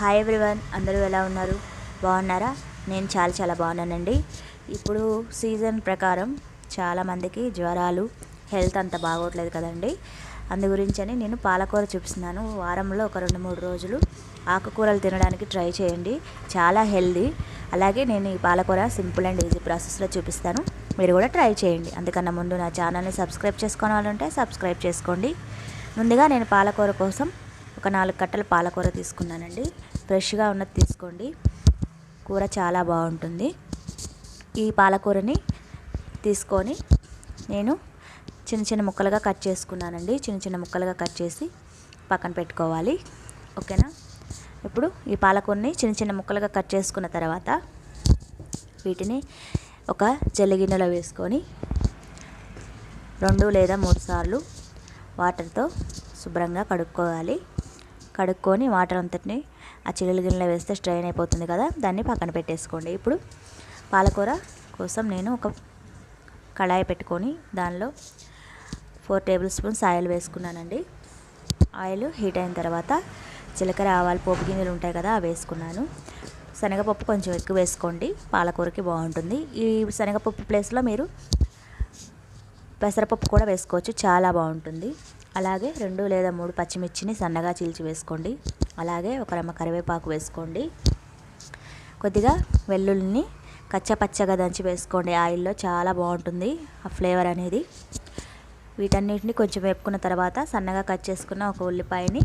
Hi everyone అందరూ ఎలా ఉన్నారు? బాగున్నారా? నేను చాలా చాలా బాగున్నానండి. ఇప్పుడు సీజన్ ప్రకారం చాలామందికి జ్వరాలు హెల్త్ అంత బాగోట్లేదు కదండి. అందు గురించని నేను పాలకూర చూపిస్తున్నాను. వారంలో ఒక రెండు మూడు రోజులు ఆకుకూరలు తినడానికి ట్రై చేయండి. చాలా హెల్దీ. అలాగే నేను ఈ పాలకూర సింపుల్ అండ్ ఈజీ ప్రాసెస్లో చూపిస్తాను. మీరు కూడా ట్రై చేయండి. అందుకన్నా ముందు నా ఛానల్ని సబ్స్క్రైబ్ చేసుకోవాలంటే సబ్స్క్రైబ్ చేసుకోండి. ముందుగా నేను పాలకూర కోసం ఒక నాలుగు కట్టల పాలకూర తీసుకున్నానండి. ఫ్రెష్గా ఉన్నది తీసుకోండి. కూర చాలా బాగుంటుంది. ఈ పాలకూరని తీసుకొని నేను చిన్న చిన్న ముక్కలుగా కట్ చేసుకున్నానండి. చిన్న చిన్న ముక్కలుగా కట్ చేసి పక్కన పెట్టుకోవాలి. ఓకేనా? ఇప్పుడు ఈ పాలకూరని చిన్న చిన్న ముక్కలుగా కట్ చేసుకున్న తర్వాత వీటిని ఒక జల్లిగిన్నెలో వేసుకొని రెండు లేదా మూడు సార్లు వాటర్తో శుభ్రంగా కడుక్కోవాలి. కడుక్కొని వాటర్ అంతటిని ఆ చిల్లుల గిన్నెలో వేస్తే స్ట్రెయిన్ అయిపోతుంది కదా దాన్ని పక్కన పెట్టేసుకోండి. ఇప్పుడు పాలకూర కోసం నేను ఒక కళాయి పెట్టుకొని దానిలో ఫోర్ టేబుల్ స్పూన్స్ ఆయిల్ వేసుకున్నానండి. ఆయిల్ హీట్ అయిన తర్వాత జీలకర్ర ఆవాలు పోపు గింజలు ఉంటాయి కదా అవి వేసుకున్నాను. శనగపప్పు కొంచెం ఎక్కువ వేసుకోండి పాలకూరకి బాగుంటుంది. ఈ శనగపప్పు ప్లేస్లో మీరు పెసరపప్పు కూడా వేసుకోవచ్చు చాలా బాగుంటుంది. అలాగే రెండు లేదా మూడు పచ్చిమిర్చిని సన్నగా చీల్చి వేసుకోండి. అలాగే ఒక రమ్మ కరివేపాకు వేసుకోండి. కొద్దిగా వెల్లుల్లిని కచ్చపచ్చగా దంచి వేసుకోండి. ఆయిల్లో చాలా బాగుంటుంది ఆ ఫ్లేవర్ అనేది. వీటన్నిటిని కొంచెం వేపుకున్న తర్వాత సన్నగా కట్ చేసుకున్న ఒక ఉల్లిపాయని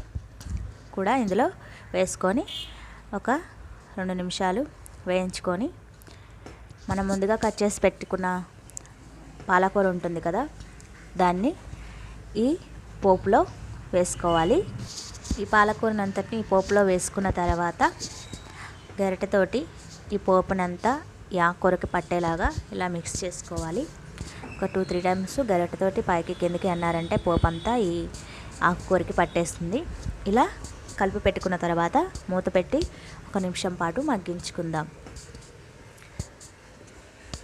కూడా ఇందులో వేసుకొని ఒక రెండు నిమిషాలు వేయించుకొని మనం ముందుగా కట్ చేసి పెట్టుకున్న పాలకూర ఉంటుంది కదా దాన్ని ఈ పోపులో వేసుకోవాలి. ఈ పాలకూరని అంతటిని ఈ పోపులో వేసుకున్న తర్వాత గరిటెతోటి ఈ పోపునంతా ఈ ఆకుకూరకి పట్టేలాగా ఇలా మిక్స్ చేసుకోవాలి. ఒక టూ త్రీ టైమ్స్ గరిటెతోటి పైకి కిందకి అన్నారంటే పోపు అంతా ఈ ఆకుకూరకి పట్టేస్తుంది. ఇలా కలిపి పెట్టుకున్న తర్వాత మూత పెట్టి ఒక నిమిషం పాటు మగ్గించుకుందాం.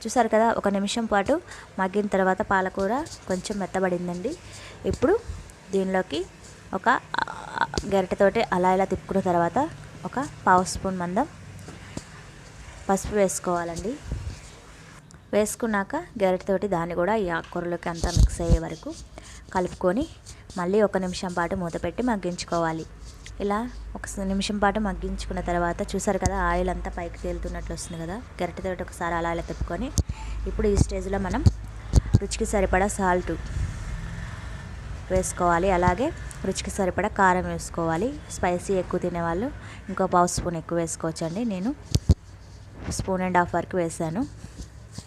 చూసారు కదా ఒక నిమిషం పాటు మగ్గిన తర్వాత పాలకూర కొంచెం మెత్తబడిందండి. ఇప్పుడు దీనిలోకి ఒక గరిటెతోటి అలా ఇలా తిప్పుకున్న తర్వాత ఒక పావు స్పూన్ మందం పసుపు వేసుకోవాలండి. వేసుకున్నాక గరిటెతోటి దాన్ని కూడా ఈ ఆకుకూరలోకి అంతా మిక్స్ అయ్యే వరకు కలుపుకొని మళ్ళీ ఒక నిమిషం పాటు మూత పెట్టి మగ్గించుకోవాలి. ఇలా ఒక నిమిషం పాటు మగ్గించుకున్న తర్వాత చూసారు కదా ఆయిల్ అంతా పైకి తేలుతున్నట్లు వస్తుంది కదా గరిటెతోటి ఒకసారి అలా ఇలా తిప్పుకొని ఇప్పుడు ఈ స్టేజ్లో మనం రుచికి సరిపడా సాల్ట్ వేసుకోవాలి. అలాగే రుచికి సరిపడా కారం వేసుకోవాలి. స్పైసీ ఎక్కువ తినేవాళ్ళు ఇంకో పావు స్పూన్ ఎక్కువ వేసుకోవచ్చండి. నేను స్పూన్ అండ్ హాఫ్ వరకు వేసాను.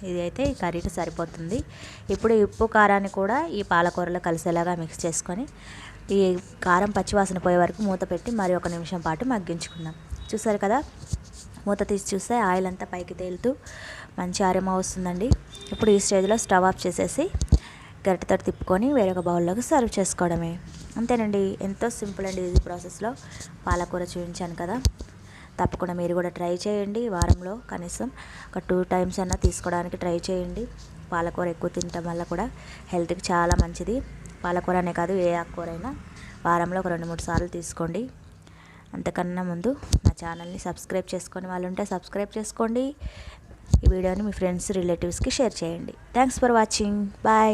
ఇది అయితే ఈ కర్రీకి సరిపోతుంది. ఇప్పుడు ఉప్పు కారాన్ని కూడా ఈ పాలకూరలో కలిసేలాగా మిక్స్ చేసుకొని ఈ కారం పచ్చివాసన పోయే వరకు మూత పెట్టి మరి ఒక నిమిషం పాటు మగ్గించుకుందాం. చూసారు కదా? మూత తీసి చూస్తే ఆయిల్ అంతా పైకి తేలుతూ మంచి ఆరమ వస్తుందండి. ఇప్పుడు ఈ స్టేజ్లో స్టవ్ ఆఫ్ చేసేసి గరిటతో తిప్పుకొని వేరొక బౌల్లోకి సర్వ్ చేసుకోవడమే. అంతేనండి ఎంతో సింపుల్ అండ్ ఈజీ ప్రాసెస్లో. పాలకూర చూపించాను కదా. తప్పకుండా మీరు కూడా ట్రై చేయండి వారంలో కనీసం ఒక టూ టైమ్స్ అయినా తీసుకోవడానికి ట్రై చేయండి. పాలకూర ఎక్కువ తినటం వల్ల కూడా హెల్త్కి చాలా మంచిది. పాలకూర అనే కాదు ఏ ఆకుకూర అయినా వారంలో ఒక రెండు మూడు సార్లు తీసుకోండి. అంతకన్నా ముందు నా ఛానల్ని సబ్స్క్రైబ్ చేసుకొని వాళ్ళు ఉంటే సబ్స్క్రైబ్ చేసుకోండి. ఈ వీడియోని మీ ఫ్రెండ్స్ రిలేటివ్స్కి షేర్ చేయండి. Thanks for watching. బాయ్.